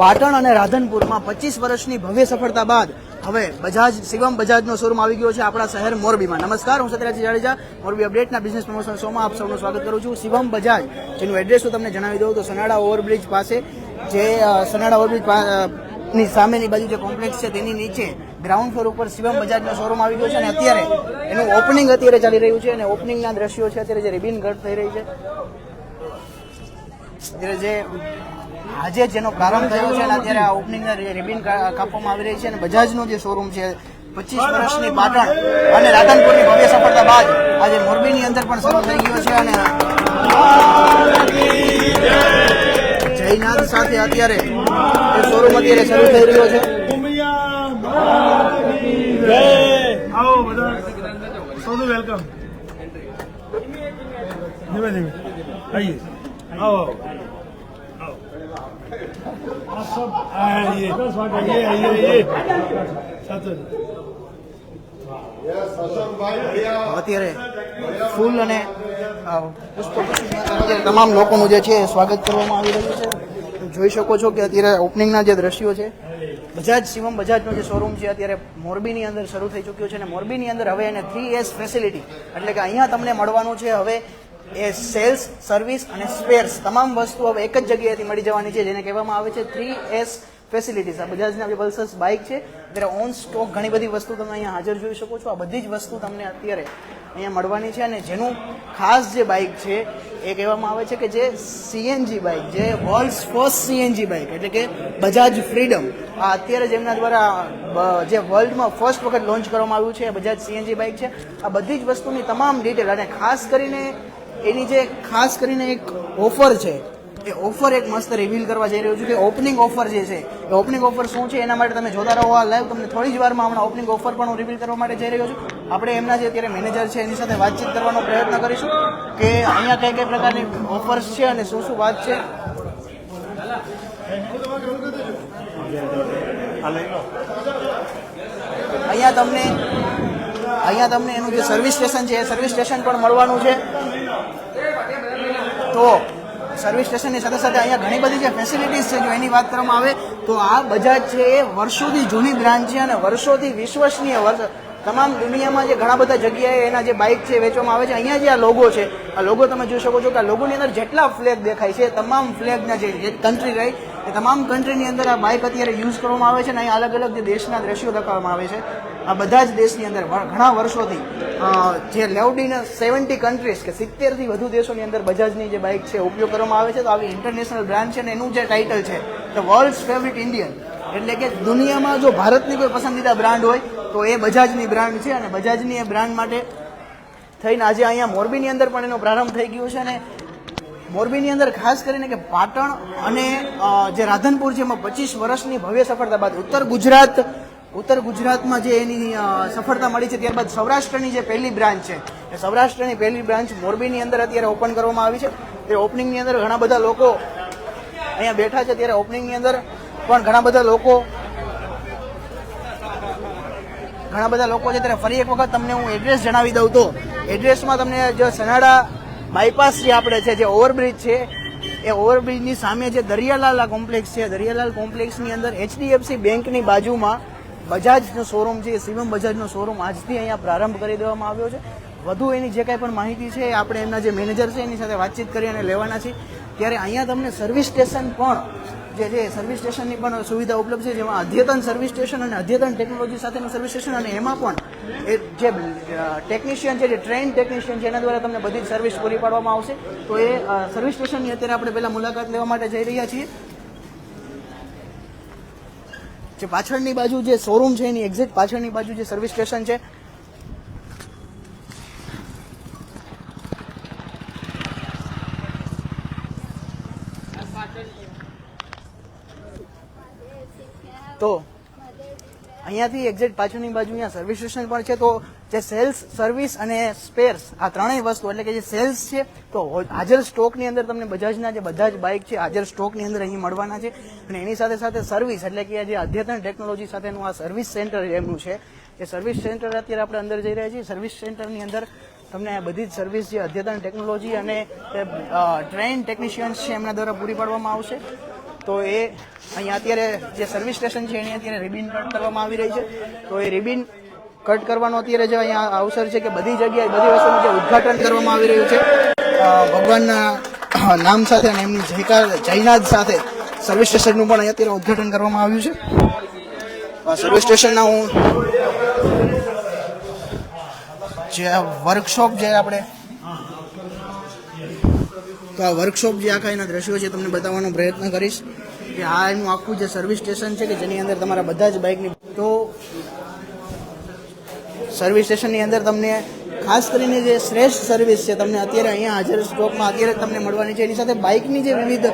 પાટણ અને રાધનપુરમાં પચીસ વર્ષની ભવ્ય સફળતા બાદ હવે બજાજ, શિવમ બજાજનો શોરૂમ આવી ગયો છે આપણા શહેર મોરબીમાં. નમસ્કાર, હું સત્યરાજી જાડેજા, મોરબી અપડેટના બિઝનેસ પ્રમોશન શોમાં આપ સૌનું સ્વાગત કરું છું. શિવમ બજાજ, જેનું એડ્રેસ હું તમને જણાવી દઉં તો સનાડા ઓવરબ્રિજ પાસે, જે સનાડા ઓવરબ્રિજની સામેની બાજુ જે કોમ્પ્લેક્સ છે તેની નીચે ગ્રાઉન્ડ ફ્લોર ઉપર શિવમ બજાજનો શોરૂમ આવી ગયો છે અને અત્યારે એનું ઓપનિંગ અત્યારે ચાલી રહ્યું છે અને ઓપનિંગના દ્રશ્યો છે. અત્યારે જે રિબિન કટ થઈ રહી છે. જે આજે જેનો પ્રારંભ થયો છે અત્યારે આ ઓપનિંગના રિબિન કાપવામાં આવી રહી છે અને બજાજનો જે શોરૂમ છે, પચીસ વર્ષની પાટણ અને રાધનપુરની ભવ્ય સફળતા બાદ આજે મોરબીની અંદર પણ શરૂ થઈ ગયો છે અને જયનાથ સાથે અત્યારે એ શોરૂમ અત્યારે શરૂ થઈ રહ્યો છે. વેલકમ ધીમે ધીમે. આવો. सब आइए आइए आइए आइए साथ અત્યારે ફૂલ અને અ, પુષ્પગુચ્છથી અત્યારે તમામ લોકોનું જે છે એ સ્વાગત કરવામાં આવી રહ્યું છે તમે જોઈ શકો છો કે અત્યારે ઓપનિંગના જે દ્રશ્યો છે બજાજ શિવમ બજાજનો જે શોરૂમ છે અત્યારે મોરબીની અંદર શરૂ થઈ ચૂક્યો છે અને મોરબીની અંદર હવે એને થ્રી એસ ફેસિલિટી એટલે કે અહીંયા તમને મળવાનું છે હવે એ સેલ્સ સર્વિસ અને સ્પેર્સ તમામ વસ્તુ હવે એક જ જગ્યાએથી મળી જવાની છે, જેને કહેવામાં આવે છે થ્રી એસ ફેસિલિટીઝ આ બજાજના આપણી પલ્સર્સ બાઇક છે. ત્યારે ઓન સ્ટોક ઘણી બધી વસ્તુ તમે અહીંયા હાજર જોઈ શકો છો. આ બધી જ વસ્તુ તમને અત્યારે અહીંયા મળવાની છે અને જેનું ખાસ જે બાઇક છે, એ કહેવામાં આવે છે કે જે સીએનજી બાઇક જે વર્લ્ડ ફર્સ્ટ સીએનજી બાઇક એટલે કે બજાજ ફ્રીડમ આ અત્યારે જેમના દ્વારા જે વર્લ્ડમાં ફર્સ્ટ વખત લોન્ચ કરવામાં આવ્યું છે બજાજ સીએનજી બાઇક છે. આ બધી જ વસ્તુની તમામ ડિટેલ અને ખાસ કરીને એની જે ખાસ કરીને એક ઓફર છે, એ ઓફર એક મસ્ત રિવીલ કરવા જઈ રહ્યો છું કે ઓપનિંગ ઓફર જે છે, એ ઓપનિંગ ઓફર શું છે, એના માટે તમે જોતા રહો આ લાઈવ તમને થોડી જ વારમાં હમણાં ઓપનિંગ ઓફર પણ હું રિવીલ કરવા માટે જઈ રહ્યો છું. આપણે એમના જે અત્યારે મેનેજર છે, એની સાથે વાતચીત કરવાનો પ્રયત્ન કરીશું કે અહીંયા કઈ કઈ પ્રકારની ઓફર્સ છે અને શું શું વાત છે. અહીંયા તમને અહીંયા તમને એનું જે સર્વિસ સ્ટેશન છે, એ સર્વિસ સ્ટેશન પણ મળવાનું છે. તો સર્વિસ સ્ટેશનની સાથે સાથે અહીંયા ઘણી બધી જે ફેસિલિટીઝ છે જો એની વાત કરવામાં આવે, તો આ બજાજ છે એ વર્ષોથી જૂની બ્રાન્ડ છે અને વર્ષોથી વિશ્વસનીય વર્ષ તમામ દુનિયામાં જે ઘણા બધા જગ્યાએ એના જે બાઇક છે વેચવામાં આવે છે, અહીંયા જે આ લોગો છે, આ લોગો તમે જોઈ શકો છો કે આ લોગોની અંદર જેટલા ફ્લેગ દેખાય છે તમામ ફ્લેગના જે કન્ટ્રી રહી એ તમામ કન્ટ્રીની અંદર આ બાઇક અત્યારે યુઝ કરવામાં આવે છે અને અહીંયા અલગ અલગ જે દેશના દ્રશ્યો દેખાડવામાં આવે છે. આ બધા જ દેશની અંદર ઘણા વર્ષોથી જે લેવડીન સેવન્ટી કન્ટ્રીઝ કે સિત્તેરથી વધુ દેશોની અંદર બજાજની જે બાઇક છે ઉપયોગ કરવામાં આવે છે. તો આવી ઇન્ટરનેશનલ બ્રાન્ડ છે અને એનું જે ટાઇટલ છે ધ વર્લ્ડ ફેવરિટ ઇન્ડિયન એટલે કે દુનિયામાં જો ભારતની કોઈ પસંદીદા બ્રાન્ડ હોય તો એ બજાજની બ્રાન્ડ છે અને બજાજની એ બ્રાન્ડ માટે થઈને આજે અહીંયા મોરબીની અંદર પણ એનો પ્રારંભ થઈ ગયો છે અને મોરબીની અંદર ખાસ કરીને કે પાટણ અને જે રાધનપુર છે, એમાં પચીસ વર્ષની ભવ્ય સફળતા બાદ ઉત્તર ગુજરાત, ઉત્તર ગુજરાતમાં જે એની સફળતા મળી છે, ત્યારબાદ સૌરાષ્ટ્રની જે પહેલી બ્રાન્ચ છે, એ સૌરાષ્ટ્રની પહેલી બ્રાન્ચ મોરબીની અંદર અત્યારે ઓપન કરવામાં આવી છે. તે ઓપનિંગની અંદર ઘણા બધા લોકો અહીંયા બેઠા છે, ત્યારે ઓપનિંગની અંદર પણ ઘણા બધા લોકો ઘણા બધા લોકો છે, ત્યારે ફરી એક વખત તમને હું એડ્રેસ જણાવી દઉં તો એડ્રેસમાં તમને જે સનાડા બાયપાસ જે આપણે છે, જે ઓવરબ્રિજ છે, એ ઓવરબ્રિજની સામે જે દરિયાલાલ આ કોમ્પ્લેક્સ છે, દરિયાલાલ કોમ્પ્લેક્સની અંદર એચડીએફસી બેંકની બાજુમાં બજાજનો શોરૂમ છે શિવમ બજાજનો શોરૂમ આજથી અહીંયા પ્રારંભ કરી દેવામાં આવ્યો છે. વધુ એની જે કાંઈ પણ માહિતી છે આપણે એમના જે મેનેજર છે, એની સાથે વાતચીત કરી અને લેવાના છીએ. ત્યારે અહીંયા તમને સર્વિસ સ્ટેશન પણ જે છે સર્વિસ સ્ટેશનની પણ સુવિધા ઉપલબ્ધ છે, જેમાં અદ્યતન સર્વિસ સ્ટેશન અને અદ્યતન ટેકનોલોજી સાથેનું સર્વિસ સ્ટેશન અને એમાં પણ એ જે ટેકનિશિયન છે, જે ટ્રેન ટેકનિશિયન છે, એના દ્વારા તમને બધી સર્વિસ પૂરી પાડવામાં આવશે. તો એ સર્વિસ સ્ટેશનની અત્યારે આપણે પહેલાં મુલાકાત લેવા માટે જઈ રહ્યા છીએ. જે પાછળની બાજુ જે શોરૂમ છે, એની એક્ઝેક્ટ પાછળની બાજુ જે સર્વિસ સ્ટેશન છે તો અહીંયાથી એક્ઝેક્ટ પાછળની બાજુ અહીંયા સર્વિસ સ્ટેશન પણ છે, તો જે સેલ્સ સર્વિસ અને સ્પેર્સ આ ત્રણેય વસ્તુ, એટલે કે જે સેલ્સ છે, તો હાજર સ્ટોકની અંદર તમને બજાજના જે બધા જ બાઇક છે, હાજર સ્ટોકની અંદર અહીં મળવાના છે. અને એની સાથે સાથે સર્વિસ એટલે કે જે અદ્યતન ટેકનોલોજી સાથેનું આ સર્વિસ સેન્ટર એમનું છે. એ સર્વિસ સેન્ટર અત્યારે આપણે અંદર જઈ રહ્યા છીએ. સર્વિસ સેન્ટરની અંદર તમને બધી જ સર્વિસ જે અદ્યતન ટેકનોલોજી અને ટ્રેન ટેકનિશિયન્સ છે એમના દ્વારા પૂરી પાડવામાં આવશે. તો એ અહીંયા અત્યારે જે સર્વિસ સ્ટેશન છે, એની અત્યારે રિબિન કટ કરવામાં આવી રહી છે. તો એ રિબિન કટ કરવાનો અત્યારે જે અહીંયા અવસર છે કે બધી જગ્યાએ, બધી વસ્તુનું જે ઉદઘાટન કરવામાં આવી રહ્યું છે. ભગવાનના નામ સાથે અને એમની જયકાર, જયનાદ સાથે સર્વિસ સ્ટેશનનું પણ અહીંયા અત્યારે ઉદઘાટન કરવામાં આવ્યું છે. સર્વિસ સ્ટેશનના હું જે વર્કશોપ જે આપણે તો આ વર્કશોપ જે આખા એના દ્રશ્યો છે તમને બતાવવાનો પ્રયત્ન કરીશ કે આ એનું આખું જે સર્વિસ સ્ટેશન છે કે જેની અંદર તમારા બધા જ બાઇકની તો સર્વિસ સ્ટેશનની અંદર તમને ખાસ કરીને જે શ્રેષ્ઠ સર્વિસ છે તમને અત્યારે અહીંયા હાજર સ્ટોકમાં અત્યારે તમને મળવાની છે. એની સાથે બાઇકની જે વિવિધ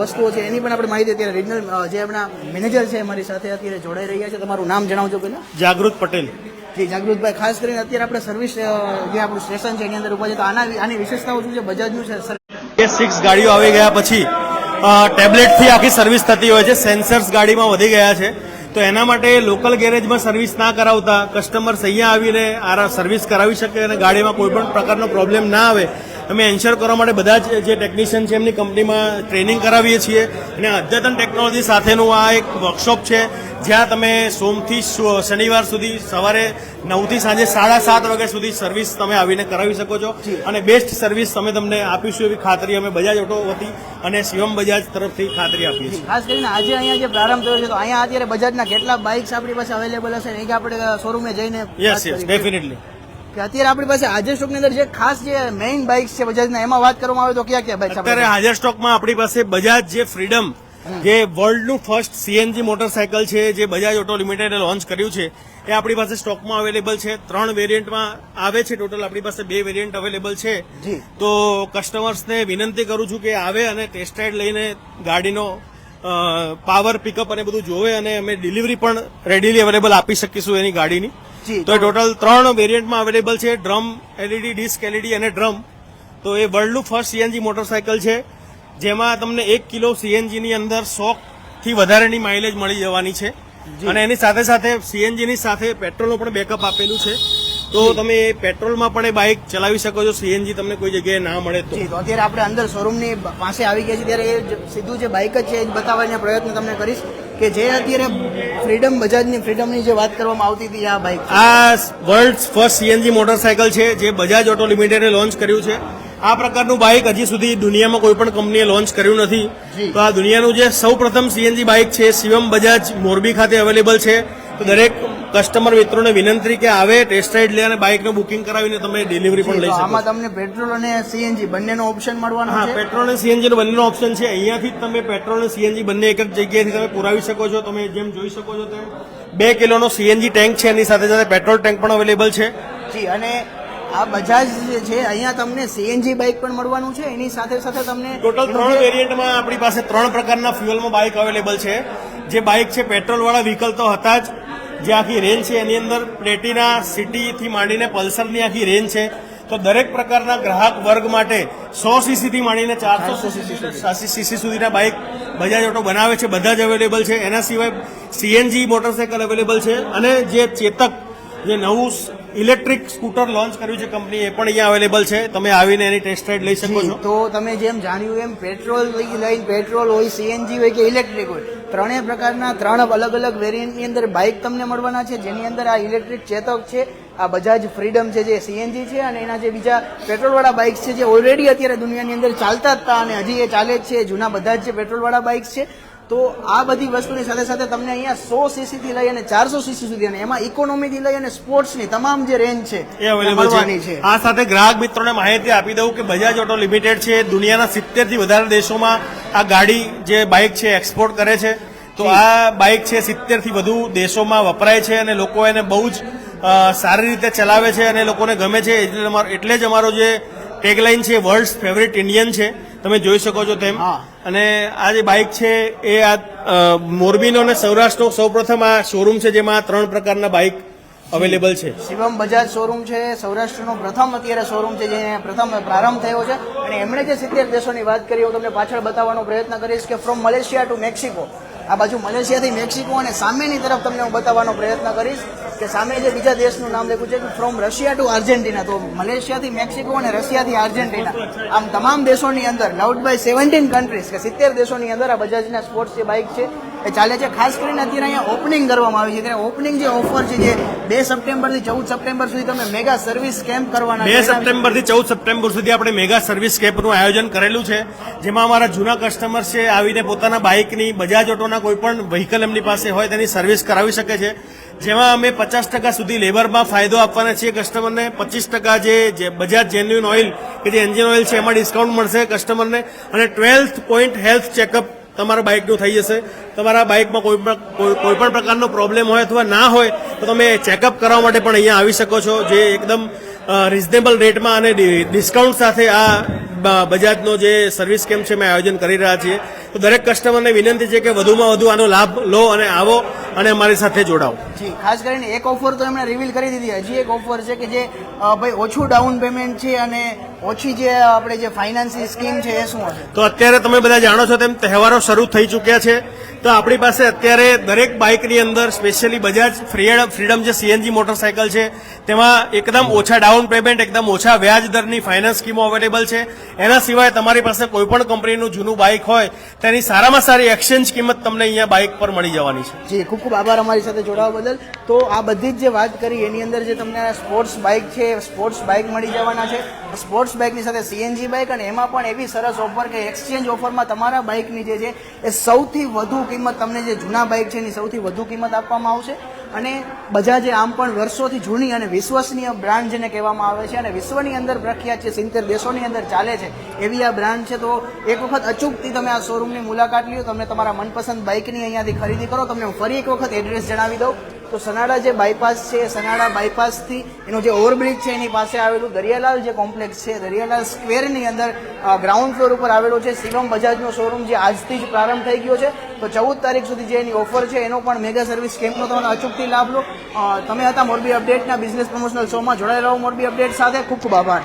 વસ્તુઓ છે એની પણ આપણે માહિતી અત્યારે રિજનલ જે આપણા મેનેજર છે અમારી સાથે અત્યારે જોડાઈ રહ્યા છે. તમારું નામ જણાવજો પહેલાં. જાગૃત પટેલ. જી જાગૃતભાઈ ખાસ કરીને અત્યારે આપણે સર્વિસ જે આપણું સ્ટેશન છે એની અંદર ઊભા છે તો આના આની વિશેષતાઓ શું છે? બજાજનું છે સિક્સ ગાડીઓ આવી ગયા પછી ટેબ્લેટથી આખી સર્વિસ થતી હોય છે. સેન્સર્સ ગાડીમાં વધી ગયા છે. તો એના માટે લોકલ ગેરેજમાં સર્વિસ ના કરાવતા કસ્ટમર્સ અહીંયા આવીને આ સર્વિસ કરાવી શકે અને ગાડીમાં કોઈ પણ પ્રકારનો પ્રોબ્લેમ ના આવે અમે એન્શ્યોર કરવા માટે બધા જ જે ટેકનિશિયન છે એમની કંપનીમાં ટ્રેનિંગ કરાવીએ છીએ. અને અદ્યતન ટેકનોલોજી સાથેનું આ એક વર્કશોપ છે જ્યાં તમે સોમથી શનિવાર સુધી સવારે નવથી સાંજે સાડા સાત વાગ્યા સુધી સર્વિસ તમે આવીને કરાવી શકો છો. અને બેસ્ટ સર્વિસ અમે તમને આપીશું એવી ખાતરી અમે બજાજ ઓટો વતી અને શિવમ બજાજ તરફથી ખાતરી આપીએ છીએ. ખાસ કરીને આજે અહીંયા જે પ્રારંભ થયો છે તો અહીંયા અત્યારે બજાજના કેટલા બાઇક્સ આપણી પાસે અવેલેબલ હશે? એ આપણે શોરૂમે જઈને યસ યસ ડેફિનેટલી કે અત્યારે આપણી પાસે આજે સ્ટોકની અંદર જે ખાસ જે મેઇન બાઇક છે બજાજના એમાં વાત કરવામાં આવે તો ક્યાં ક્યાં બાઇક અત્યારે હાજર સ્ટોકમાં આપણી પાસે બજાજ જે ફ્રીડમ જે વર્લ્ડનું ફર્સ્ટ સીએનજી મોટરસાયકલ છે જે બજાજ ઓટો લિમિટેડે લોન્ચ કર્યું છે એ આપણી પાસે સ્ટોકમાં અવેલેબલ છે. ત્રણ વેરિયન્ટમાં આવે છે ટોટલ આપણી પાસે બે વેરિયન્ટ અવેલેબલ છે. તો કસ્ટમર્સને વિનંતી કરું છું કે આવે અને ટેસ્ટ રાઇડ લઈને ગાડીનો પાવર પિકઅપ અને બધું જોવે અને અમે ડિલિવરી પણ રેડીલી અવેલેબલ આપી શકીશું એની ગાડીની. તો એ ટોટલ ત્રણ વેરિયન્ટમાં અવેલેબલ છે ડ્રમ એલઈડી ડિસ્ક એલઈડી અને ડ્રમ. તો એ વર્લ્ડનું ફર્સ્ટ સીએનજી મોટરસાયકલ છે જેમાં તમને એક કિલો સીએનજીની અંદર સો થી વધારેની માઇલેજ મળી જવાની છે. અને એની સાથે સાથે સીએનજીની સાથે પેટ્રોલનું પણ બેકઅપ આપેલું છે. તો તમે પેટ્રોલમાં પણ એ બાઇક ચલાવી શકો છો સીએનજી તમને કોઈ જગ્યાએ ના મળે તો. અત્યારે આપણે અંદર શોરૂમની પાસે આવી ગયા છીએ ત્યારે એ સીધું જે બાઇક જ છે એ બતાવવાનો પ્રયત્ન તમને કરીશ. કે જે અત્યારે ફ્રીડમ બજાજની ફ્રીડમની જે વાત કરવામાં આવતી હતી આ બાઇક આ વર્લ્ડ ફર્સ્ટ સીએનજી મોટરસાયકલ છે જે બજાજ ઓટો લિમિટેડે લોન્ચ કર્યું છે. આ પ્રકારનું બાઇક હજી સુધી દુનિયામાં કોઈ પણ કંપનીએ લોન્ચ કર્યું નથી. તો આ દુનિયાનું જે સૌ પ્રથમ સીએનજી બાઇક છે શિવમ બજાજ મોરબી ખાતે અવેલેબલ છે. તો દરેક કસ્ટમર મિત્રોને વિનંતી કે આવે ટેસ્ટ રાઇડ લે અને બાઇકનું બુકિંગ કરાવીને તમે ડિલિવરી પણ લઈ શકો. આમાં તમને પેટ્રોલ અને સીએનજી બંનેનો ઓપ્શન મળવાનો હા પેટ્રોલ અને સીએનજી નો બંનેનો ઓપ્શન છે. અહીંયાથી જ તમે પેટ્રોલ અને સીએનજી બંને એક જ જગ્યાએથી તમે પુરાવી શકો છો. તમે જેમ જોઈ શકો છો તેમ બે કિલોનો સીએનજી ટેન્ક છે એની સાથે સાથે પેટ્રોલ ટેન્ક પણ અવેલેબલ છે. જી અને આ બજાજ જે છે અહીંયા તમને સીએનજી બાઇક પણ મળવાનું છે. એની સાથે સાથે તમને ટોટલ ત્રણ વેરિયન્ટમાં આપણી પાસે ત્રણ પ્રકારના ફ્યુઅલમાં બાઇક અવેલેબલ છે. જે બાઇક છે પેટ્રોલ વાળા વ્હીકલ તો હતા જ. જે આખી રેન્જ છે એની અંદર પ્લેટિના સિટી થી માંડીને પલ્સરની આખી રેન્જ છે. તો દરેક પ્રકારના ગ્રાહક વર્ગ માટે સો સીસી થી માંડીને ચારસો સીસી સુધીના બાઇક બજાજ ઓટો બનાવે છે બધા જ અવેલેબલ છે. એના સિવાય સીએનજી મોટરસાયકલ અવેલેબલ છે. અને જે ચેતક જે નવું ઇલેક્ટ્રિક સ્કૂટર લોન્ચ કર્યું છે કંપની એ પણ અહીંયા અવેલેબલ છે. તમે આવીને એની ટેસ્ટ રાઇડ લઈ શકો છો. તો તમે જેમ જાણ્યું એમ પેટ્રોલ લઈને પેટ્રોલ હોય, સીએનજી હોય કે ઇલેક્ટ્રિક હોય, ત્રણેય પ્રકારના ત્રણ અલગ અલગ વેરિયન્ટની અંદર બાઇક તમને મળવાના છે, જેની અંદર આ ઇલેક્ટ્રિક ચેતક છે, આ બજાજ ફ્રીડમ છે જે સીએનજી છે અને એના જે બીજા પેટ્રોલવાળા બાઇક્સ છે જે ઓલરેડી અત્યારે દુનિયાની અંદર ચાલતા હતા અને હજી એ ચાલે જ છે, જૂના બધા જ જે પેટ્રોલવાળા બાઇક્સ છે તો આ બધી વસ્તુની સાથે સાથે તમને અહીંયા સો સીસી થી લઈ અને ચારસો સીસી સુધી અને એમાં ઇકોનોમી થી લઈ અને સ્પોર્ટ્સની તમામ જે રેન્જ છે એ અવેલેબલ છે. આ સાથે ગ્રાહક મિત્રોને માહિતી આપી દઉં કે બજાજ ઓટો લિમિટેડ છે દુનિયાના સિત્તેરથી વધારે દેશોમાં આ ગાડી જે બાઇક છે એક્સપોર્ટ કરે છે. તો આ બાઇક છે સિત્તેરથી વધુ દેશોમાં વપરાય છે અને લોકો એને બહુ જ સારી રીતે ચલાવે છે અને લોકોને ગમે છે. એટલે અમારો- એટલે જ અમારો જે ટેગલાઇન છે વર્લ્ડ ફેવરેટ ઇન્ડિયન છે. તમે જોઈ શકો છો તેમ. અને આ જે બાઇક છે એ આ મોરબીનો અને સૌરાષ્ટ્રનો સૌપ્રથમ આ શોરૂમ છે જેમાં ત્રણ પ્રકારના બાઇક અવેલેબલ છે. શિવમ બજાજ શોરૂમ છે સૌરાષ્ટ્રનો પ્રથમ અત્યારે શોરૂમ છે જે પ્રથમ પ્રારંભ થયો છે. અને એમણે જે સિત્તેર દેશોની વાત કરી હું તમને પાછળ બતાવવાનો પ્રયત્ન કરીશ કે ફ્રોમ મલેશિયા ટુ મેક્સિકો આ બાજુ મલેશિયાથી મેક્સિકો અને સામેની તરફ તમને હું બતાવવાનો પ્રયત્ન કરીશ કે સામે જે બીજા દેશનું નામ લખ્યું છે કે ફ્રોમ રશિયા ટુ આર્જેન્ટિના તો મલેશિયાથી મેક્સિકો અને રશિયાથી આર્જેન્ટિના આમ તમામ દેશોની અંદર લાઉડ બાય સેવન્ટીન કન્ટ્રીઝ કે સિત્તેર દેશોની અંદર આ બજાજના સ્પોર્ટ્સ જે બાઇક છે એ ચાલે છે. ખાસ કરીને અત્યારે અહીંયા ઓપનિંગ કરવામાં આવી છે. ત્યારે ઓપનિંગ જે ઓફર છે જે બે સપ્ટેમ્બરથી ચૌદ સપ્ટેમ્બર સુધી તમે મેગા સર્વિસ કેમ્પ કરવાના બે સપ્ટેમ્બરથી સપ્ટેમ્બરથી ચૌદ સપ્ટેમ્બર સુધી આપણે મેગા સર્વિસ કેમ્પનું આયોજન કરેલું છે. જેમાં અમારા જૂના કસ્ટમર છે આવીને પોતાના બાઇકની બજાજ ઓટોના કોઈ પણ વ્હીકલ એમની પાસે હોય તેની સર્વિસ કરાવી શકે છે. જેમાં અમે પચાસ ટકા સુધી લેબરમાં ફાયદો આપવાના છીએ કસ્ટમરને પચીસ ટકા જે જે બજાજ જેન્યુન ઓઇલ કે જે એન્જિન ઓઇલ છે એમાં ડિસ્કાઉન્ટ મળશે કસ્ટમરને અને ટ્વેલ્થ પોઈન્ટ હેલ્થ ચેકઅપ તમારા બાઇકનું થઈ જશે. તમારા બાઇકમાં કોઈ પણ કોઈ પણ પ્રકારનો પ્રોબ્લેમ હોય અથવા ના હોય, તો તમે ચેકઅપ કરવા માટે પણ અહીંયા આવી શકો છો, જે એકદમ રિઝનેબલ રેટમાં અને ડિસ્કાઉન્ટ સાથે આ બજાજનો જે સર્વિસ કેમ્પ છે મેં આયોજન કરી રહ્યા છીએ. તો દરેક કસ્ટમરને વિનંતી છે કે વધુમાં વધુ આનો લાભ લો અને આવો. અને અમારી સાથે જોડાઓ. જી ખાસ કરીને એક ઓફર તો એમણે રિવીલ કરી દીધી. હજી એક ઓફર છે કે જે ભાઈ ઓછું ડાઉન પેમેન્ટ છે અને ઓછી જે આપણે જે ફાઇનાન્સિંગ સ્કીમ છે એ શું હશે? તો અત્યારે તમે બધા જાણો છો તેમ તહેવારો શરૂ થઈ ચૂક્યા છે. તો આપણી પાસે અત્યારે દરેક બાઇકની અંદર સ્પેશિયલી બજાજ ફ્રીડમ ફ્રીડમ જે સીએનજી મોટરસાયકલ છે તેમાં એકદમ ઓછા ડાઉન પેમેન્ટ એકદમ ઓછા વ્યાજ દરની ફાઇનાન્સ સ્કીમો અવેલેબલ છે. એના સિવાય તમારી પાસે કોઈપણ કંપનીનું જૂનું બાઇક હોય તેની સારામાં સારી એક્સચેન્જ કિંમત તમને અહીંયા બાઇક પર મળી જવાની છે. જી ખૂબ ખૂબ આભાર અમારી સાથે જોડાવા બદલ. તો આ બધી જ જે વાત કરી, એની અંદર જે તમને સ્પોર્ટ્સ બાઇક છે સ્પોર્ટ્સ બાઇક મળી જવાના છે. સ્પોર્ટ્સ બાઇકની સાથે સીએનજી બાઇક અને એમાં પણ એવી સરસ ઓફર કે એક્સચેન્જ ઓફરમાં તમારા બાઇકની જે છે, એ સૌથી વધુ કિંમત તમને જે જૂના બાઇક છે એની સૌથી વધુ કિંમત આપવામાં આવશે. અને બજાજે આમ પણ વર્ષોથી જૂની અને વિશ્વસનીય બ્રાન્ડ જેને કહેવામાં આવે છે અને વિશ્વની અંદર પ્રખ્યાત છે, સિત્તેર દેશોની અંદર ચાલે છે, એવી આ બ્રાન્ડ છે. તો એક વખત અચૂકથી તમે આ શોરૂમની મુલાકાત લ્યો, તમને તમારા મનપસંદ બાઇકની અહીંયાથી ખરીદી કરો. તમને હું ફરી એક વખત એડ્રેસ જણાવી દઉં. તો સનાડા જે બાયપાસ છે, સનાડા બાયપાસથી એનો જે ઓવરબ્રિજ છે, એની પાસે આવેલું દરિયાલાલ જે કોમ્પ્લેક્સ છે, દરિયાલાલ સ્ક્વેરની અંદર ગ્રાઉન્ડ ફ્લોર ઉપર આવેલો છે શિવમ બજાજનો શોરૂમ જે આજથી જ પ્રારંભ થઈ ગયો છે. તો ચૌદ તારીખ સુધી જે એની ઓફર છે, એનો પણ મેગા સર્વિસ કેમ્પનો તમે અચૂકથી લાભ લો. તમે હતા મોરબી અપડેટના બિઝનેસ પ્રમોશનલ શોમાં જોડાયેલા મોરબી અપડેટ સાથે ખૂબ ખૂબ આભાર.